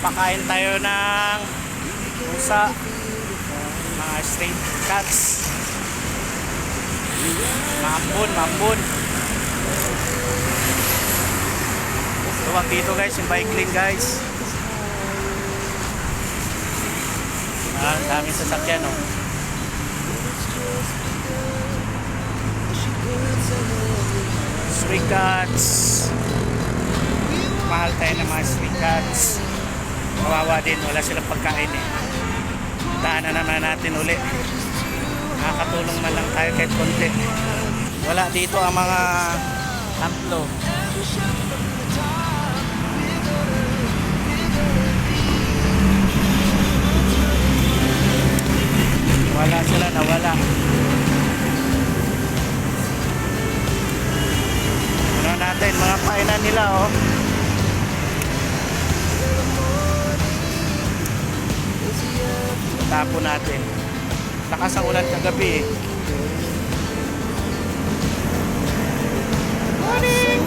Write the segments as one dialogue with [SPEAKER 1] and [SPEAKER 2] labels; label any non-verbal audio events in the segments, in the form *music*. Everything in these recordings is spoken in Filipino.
[SPEAKER 1] Papakain tayo ng pusa. Mga street cats. Mambon, mambon. Tuwag dito guys, yung bike lane guys. Ah, daming sasakyan oh. Street cats. Mahal tayo ng mga street cats. Kawawa din, wala silang pagkain eh. Daanan naman natin uli. Nakakatulong man lang tayo kahit konti. Wala dito ang mga tatlo. Wala sila, nawala. Ano natin, mga painan nila oh. Tapo natin. Lakas ang ulan kagabi eh. Morning!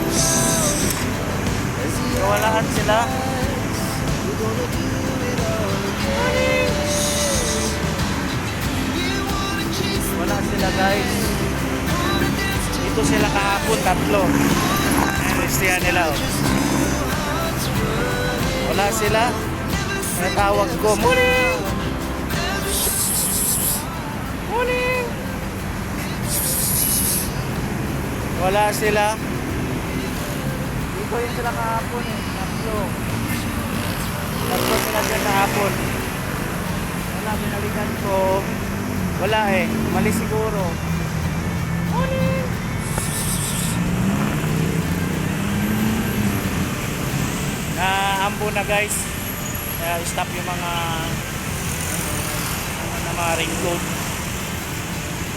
[SPEAKER 1] Kawalaan sila. Wala sila guys. Dito sila kahapon, tatlo. Ayan, nila oh. Wala sila. Natawag ko, Morning! Morning! Wala sila. Dito yun sila kahapon eh. Tatlo. Tatlo sila dyan kahapon. Wala, binalikan ko. Wala eh. Mali siguro. Morning! Naambo na guys. Kaya stop yung mga na mga ringload.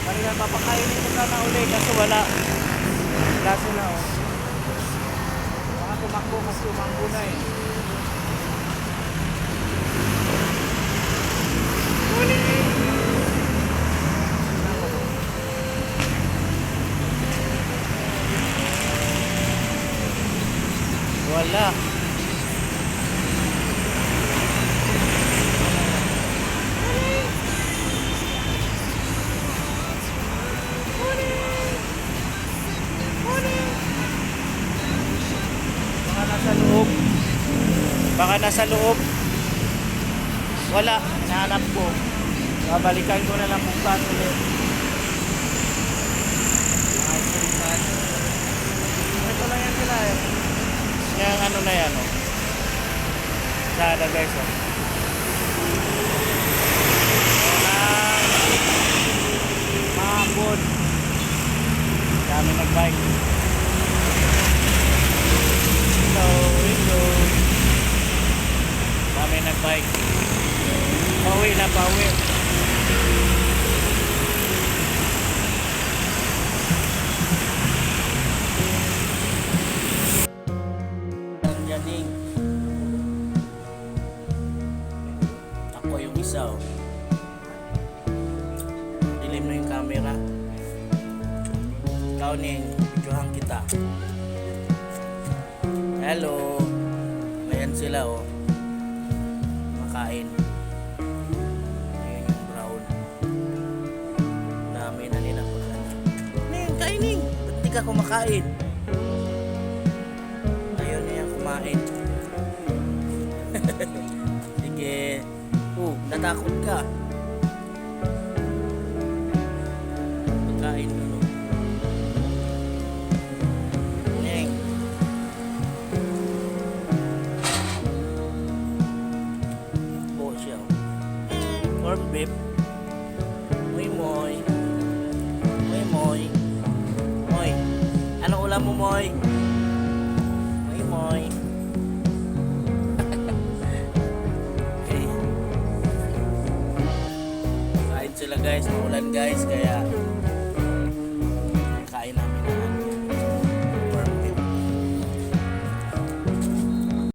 [SPEAKER 1] Kanina papakainin ko sana uli kasi wala. Wala sila oh. Baka tumakbo kasi umangbo na eh. Wala. Baka nasa loob. Baka nasa loob. Wala. Hinahanap ko. Babalikan ko na lang bukas ulit. Mga silipan. Ito lang yan sila eh. Yung ano na yan oh. Sada guys oh. Na, pauwi. Ang yaning. Ako yung isa oh. Dilim na yung camera. Kita. Hello. Ayan sila oh. Makain. Ka kumakain? Ayaw niya kumain. *laughs* Sige. Oh, natakot ka. Pagkain mo. Po siya. oh. Corn. Ulam mo, Moy? Moy moy. okay. Kain sila guys, maulan guys, kaya